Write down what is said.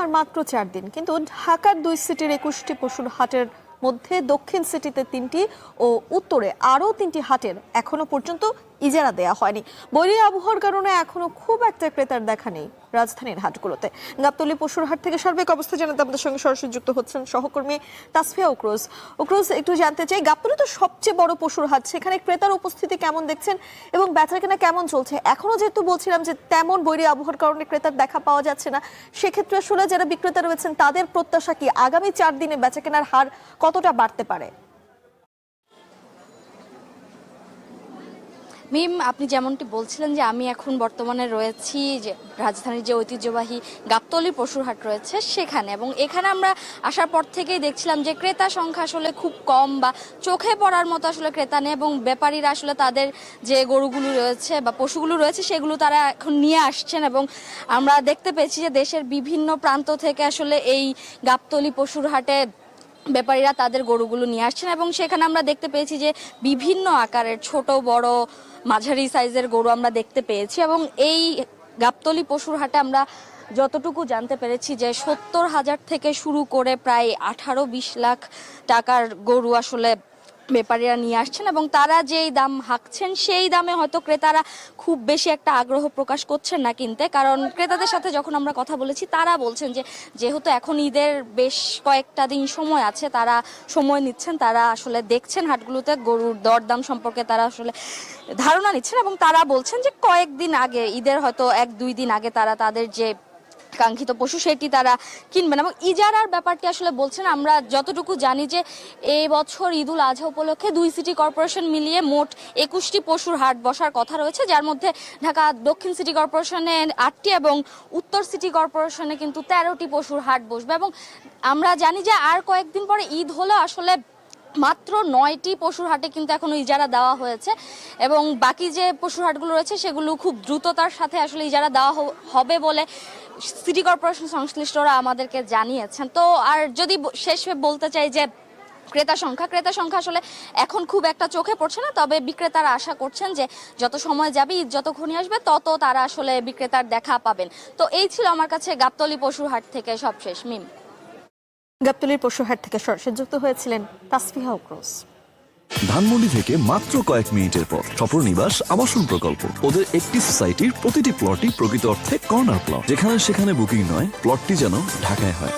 আর মাত্র চার দিন। কিন্তু ঢাকার দুই সিটির একুশটি পশুর হাটের মধ্যে দক্ষিণ সিটিতে তিনটি ও উত্তরে আরও তিনটি হাটের এখনও পর্যন্ত ইজারা দেয়া হয়নি। বৈরী আবহাওয়ার কারণে এখনও খুব একটা ক্রেতার দেখা নেই রাজধানীর হাটগুলোতে। গাবতলী পশুর হাট থেকে সার্বিক অবস্থা জানাতে আমাদের সঙ্গে সরাসরি যুক্ত হচ্ছেন সহকর্মী তাসফিয়া উক্রোজ। উক্রোজ, একটু জানতে চাই, গাবতলী তো সবচেয়ে বড় পশুর হাট, সেখানে ক্রেতার উপস্থিতি কেমন দেখছেন এবং বেচাকেনা কেমন চলছে? এখনও যেহেতু বলছিলাম যে তেমন বৈরী আবহাওয়ার কারণে ক্রেতার দেখা পাওয়া যাচ্ছে না, সেক্ষেত্রে আসলে যারা বিক্রেতা রয়েছেন, তাদের প্রত্যাশা কি আগামী চার দিনে বেচাকেনার হার কতটা বাড়তে পারে? মিম, আপনি যেমনটি বলছিলেন যে আমি এখন বর্তমানে রয়েছি যে রাজধানীর যে ঐতিহ্যবাহী গাবতলী পশুরহাট রয়েছে সেখানে। এবং এখানে আমরা আসার পর থেকেই দেখছিলাম যে ক্রেতা সংখ্যা আসলে খুব কম বা চোখে পড়ার মতো আসলে ক্রেতা নেই এবং ব্যাপারীরা আসলে তাদের যে গরুগুলো রয়েছে বা পশুগুলো রয়েছে সেগুলো তারা এখন নিয়ে আসছেন এবং আমরা দেখতে পেয়েছি যে দেশের বিভিন্ন প্রান্ত থেকে আসলে এই গাবতলি পশুর হাটে ব্যাপারীরা তাদের গরুগুলো নিয়ে আসছেন এবং সেখানে আমরা দেখতে পেয়েছি যে বিভিন্ন আকারের ছোট, বড়, মাঝারি সাইজের গরু আমরা দেখতে পেয়েছি এবং এই গাবতলি পশুর হাটে আমরা যতটুকু জানতে পেরেছি যে সত্তর হাজার থেকে শুরু করে প্রায় আঠারো, বিশ লাখ টাকার গরু আসলে ব্যাপারীরা নিয়ে আসছেন এবং তারা যেই দাম হাঁকছেন, সেই দামে হয়তো ক্রেতারা খুব বেশি একটা আগ্রহ প্রকাশ করছেন না কিনতে। কারণ ক্রেতাদের সাথে যখন আমরা কথা বলেছি, তারা বলছেন যে, যেহেতু এখন ঈদের বেশ কয়েকটা দিন সময় আছে, তারা সময় নিচ্ছেন, তারা আসলে দেখছেন হাটগুলোতে গরুর দরদাম সম্পর্কে তারা আসলে ধারণা নিচ্ছেন এবং তারা বলছেন যে কয়েকদিন আগে, ঈদের হয়তো এক দুই দিন আগে তারা তাদের যে কাঙ্ক্ষিত পশু সেটি তারা কিনবেন এবং ইজারার ব্যাপারটি আসলে বলছেন, আমরা যতটুকু জানি যে এই বছর ঈদুল আজহা উপলক্ষে দুই সিটি কর্পোরেশন মিলিয়ে মোট একুশটি পশুর হাট বসার কথা রয়েছে, যার মধ্যে ঢাকা দক্ষিণ সিটি কর্পোরেশনে আটটি এবং উত্তর সিটি কর্পোরেশনে কিন্তু তেরোটি পশুর হাট বসবে এবং আমরা জানি যে আর কয়েকদিন পরে ঈদ হলে আসলে মাত্র নয়টি পশুর হাটে কিন্তু এখনও ইজারা দেওয়া হয়েছে এবং বাকি যে পশুর হাটগুলো রয়েছে সেগুলো খুব দ্রুততার সাথে আসলে ইজারা দেওয়া হবে বলে সিটি কর্পোরেশন সংশ্লিষ্টরা আমাদেরকে জানিয়েছেন। তো আর যদি শেষ বলতে চাই যে ক্রেতা সংখ্যা ক্রেতা সংখ্যা আসলে এখন খুব একটা চোখে পড়ছে না, তবে বিক্রেতারা আশা করছেন যে যত সময় যাবে, ঈদ যত আসবে, তত তারা আসলে বিক্রেতার দেখা পাবেন। তো এই ছিল আমার কাছে গাবতলি পশুর হাট থেকে সবশেষ, মিম। গাবতলীর পশুহাট থেকে সরাসরি যুক্ত হয়েছিলেন তাসফিহা ক্রস ধানমন্ডি থেকে মাত্র কয়েক মিনিটের পর সফর নিবাস, আবাসন প্রকল্প। ওদের একটি সোসাইটির প্রতিটি প্লটই প্রকৃত অর্থে কর্নার প্লট যেখানে সেখানে বুকিং নয় প্লটটি যেন ঢাকায় হয়।